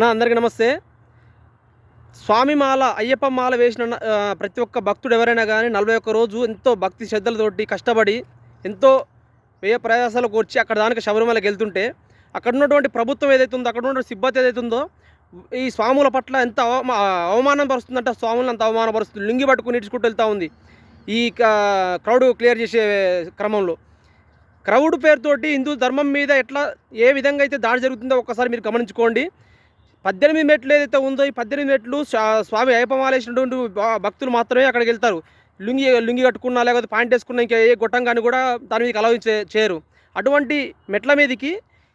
నా అందరికీ నమస్తే. స్వామి మాల అయ్యప్ప మాల వేసిన ప్రతి ఒక్క భక్తుడు ఎవరైనా కానీ నలభై ఒక్క రోజు ఎంతో భక్తి శ్రద్ధలతోటి కష్టపడి ఎంతో వ్యయ ప్రయాసాలు కూర్చి అక్కడ దానికి శబరిమలకి వెళ్తుంటే అక్కడ ఉన్నటువంటి ప్రభుత్వం ఏదైతే ఉందో అక్కడ ఉన్నటువంటి సిబ్బంది ఏదైతే ఉందో ఈ స్వాముల పట్ల ఎంత అవమా అవమానం పరుస్తుందంటే స్వాములను అంత అవమానపరుస్తుంది లింగి పట్టుకుని ఇడ్చుకుంటూ వెళ్తూ ఉంది ఈ క్రౌడ్ క్లియర్ చేసే క్రమంలో. క్రౌడ్ పేరుతోటి హిందూ ధర్మం మీద ఎట్లా ఏ విధంగా అయితే దాడి జరుగుతుందో ఒక్కసారి మీరు గమనించుకోండి. పద్దెనిమిది మెట్లు ఏదైతే ఉందో ఈ పద్దెనిమిది మెట్లు స్వామి అయ్యపమాలేసినటువంటి భక్తులు మాత్రమే అక్కడికి వెళ్తారు. లుంగి లుంగి కట్టుకున్నా లేకపోతే పాయింట్ వేసుకున్నా ఇంకా ఏ గొట్టంగాని కూడా దాని మీదకి అలవ్ చే చేయరు. అటువంటి మెట్ల మీదకి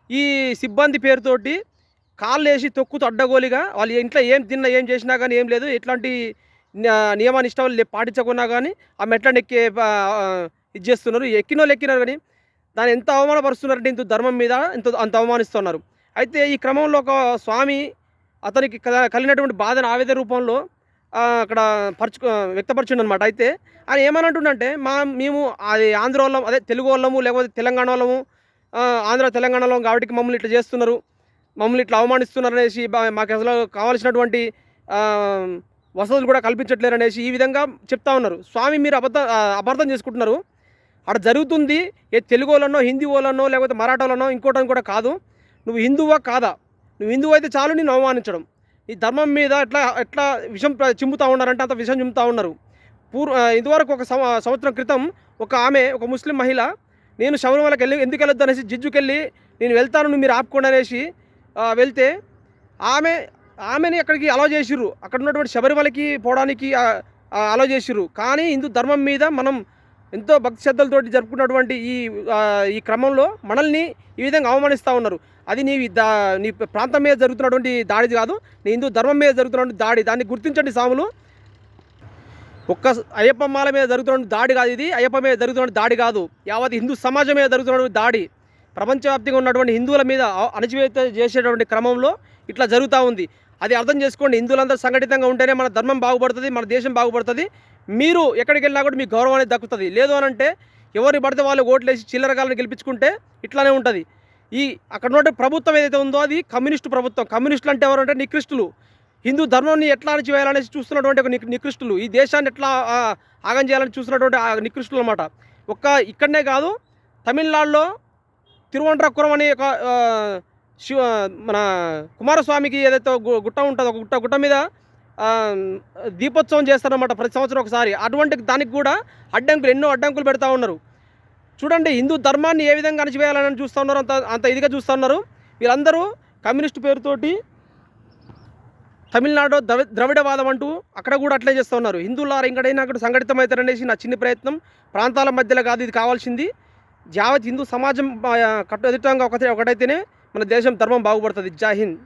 ఈ సిబ్బంది పేరుతోటి కాళ్ళు వేసి తొక్కుతూ అడ్డగోలిగా వాళ్ళు ఇంట్లో ఏం తిన్నా ఏం చేసినా కానీ ఏం లేదు ఎట్లాంటి నియమానిష్టం నియమ నిష్టలు పాటించకున్నా కానీ ఆ మెట్లను ఎక్కే ఇది చేస్తున్నారు. ఎక్కిన వాళ్ళు ఎక్కినారు కానీ దాన్ని ఎంత అవమానపరుస్తున్నారంటే ఇంత ధర్మం మీద ఇంత అంత అవమానిస్తున్నారు. అయితే ఈ క్రమంలో ఒక స్వామి అతనికి కల- కలిగినటువంటి బాధన ఆవేదన రూపంలో అక్కడ పరచు వ్యక్తపరిచిండు అనమాట అయితే ఆయన ఏమనంటుండంటే మా మేము అది ఆంధ్ర వాళ్ళం అదే తెలుగు వాళ్ళము లేకపోతే తెలంగాణ వాళ్ళము ఆంధ్ర ఆంధ్ర తెలంగాణలో కాబట్టి మమ్మల్ని ఇట్లా చేస్తున్నారు మమ్మల్ని ఇట్లా అవమానిస్తున్నారు అనేసి మాకు అసలు కావాల్సినటువంటి వసతులు కూడా కల్పించట్లేరు అనేసి ఈ విధంగా చెప్తా ఉన్నారు. స్వామి మీరు అబద్ధ ఆ, అపార్థం చేసుకుంటున్నారు. అక్కడ జరుగుతుంది ఏ తెలుగు వాళ్ళనో హిందీ వాళ్ళనో లేకపోతే మరాఠాలనో ఇంకోటని కూడా కాదు. నువ్వు హిందువా కాదా? నువ్వు హిందువు అయితే చాలు నేను అవమానించడం. ఈ ధర్మం మీద ఎట్లా ఎట్లా విషం చిమ్ముతూ ఉన్నారంటే అంత విషం చిమ్ముతూ ఉన్నారు. పూర్వ ఇదివరకు ఒక సంవత్సరం క్రితం ఒక ఆమె ఒక ముస్లిం మహిళ నేను శబరిమలకి వెళ్ళి ఎందుకు వెళ్ళొద్దు అనేసి జిజ్జుకెళ్ళి నేను వెళ్తాను నువ్వు మీరు ఆపుకోండి అనేసి వెళ్తే ఆమె ఆమెని అక్కడికి అలౌ చేసిర్రు. అక్కడ ఉన్నటువంటి శబరిమలకి పోవడానికి అలౌ చేసిర్రు. కానీ హిందూ ధర్మం మీద మనం ఎంతో భక్తి శ్రద్ధలతోటి జరుపుకున్నటువంటి ఈ ఈ క్రమంలో మనల్ని ఈ విధంగా అవమానిస్తూ ఉన్నారు. అది నీ దా నీ ప్రాంతం మీద జరుగుతున్నటువంటి దాడి కాదు నీ హిందూ ధర్మం మీద జరుగుతున్నటువంటి దాడి. దాన్ని గుర్తించండి సాములు ఒక్క అయ్యప్ప మాల మీద జరుగుతున్న దాడి కాదు ఇది అయ్యప్ప మీద జరుగుతున్న దాడి కాదు. యావత్ హిందూ సమాజం మీద జరుగుతున్నటువంటి దాడి. ప్రపంచవ్యాప్తంగా ఉన్నటువంటి హిందువుల మీద అణచివేత చేసేటువంటి క్రమంలో ఇట్లా జరుగుతూ ఉంది. అది అర్థం చేసుకోండి. హిందువులందరూ సంఘటితంగా ఉంటేనే మన ధర్మం బాగుపడుతుంది మన దేశం బాగుపడుతుంది. మీరు ఎక్కడికి వెళ్ళినా కూడా మీకు గౌరవం అనేది దక్కుతుంది. లేదు అని అంటే ఎవరిని పడితే వాళ్ళు ఓట్లేసి చిల్లరగాలను గెలిపించుకుంటే ఇట్లానే ఉంటుంది. ఈ అక్కడ ఉన్న ప్రభుత్వం ఏదైతే ఉందో అది కమ్యూనిస్టు ప్రభుత్వం. కమ్యూనిస్టులు అంటే ఎవరంటే నికృష్టులు హిందూ ధర్మాన్ని ఎట్లా అణచివేయాలనేసి చూస్తున్నటువంటి ఒక నికృష్టులు ఈ దేశాన్ని ఎట్లా ఆగం చేయాలని చూస్తున్నటువంటి నికృష్టులు అనమాట ఒక్క ఇక్కడనే కాదు తమిళనాడులో తిరువనంతపురం అనే ఒక శివ మన కుమారస్వామికి ఏదైతే గు- గుట్ట ఉంటుందో ఒక గుట్ట గుట్ట మీద దీపోత్సవం చేస్తారన్నమాట ప్రతి సంవత్సరం ఒకసారి. అటువంటి దానికి కూడా అడ్డంకులు ఎన్నో అడ్డంకులు పెడతా ఉన్నారు. చూడండి హిందూ ధర్మాన్ని ఏ విధంగా అణచివేయాలని చూస్తూ ఉన్నారు అంత అంత ఇదిగా చూస్తూ ఉన్నారు. వీళ్ళందరూ కమ్యూనిస్ట్ పేరుతోటి తమిళనాడు ద్రవి ద్రవిడవాదం అంటూ అక్కడ కూడా అట్లే చేస్తూ ఉన్నారు. హిందువులారా ఇంకడైనా అక్కడ సంఘటితమవుతారనేసి నా చిన్న ప్రయత్నం. ప్రాంతాల మధ్యలో కాదు ఇది కావాల్సింది. యావత్ హిందూ సమాజం కట్టు ఎదుటంగా ఒకటే ఒకటైతేనే మన దేశం ధర్మం బాగుపడుతుంది. జై హింద్.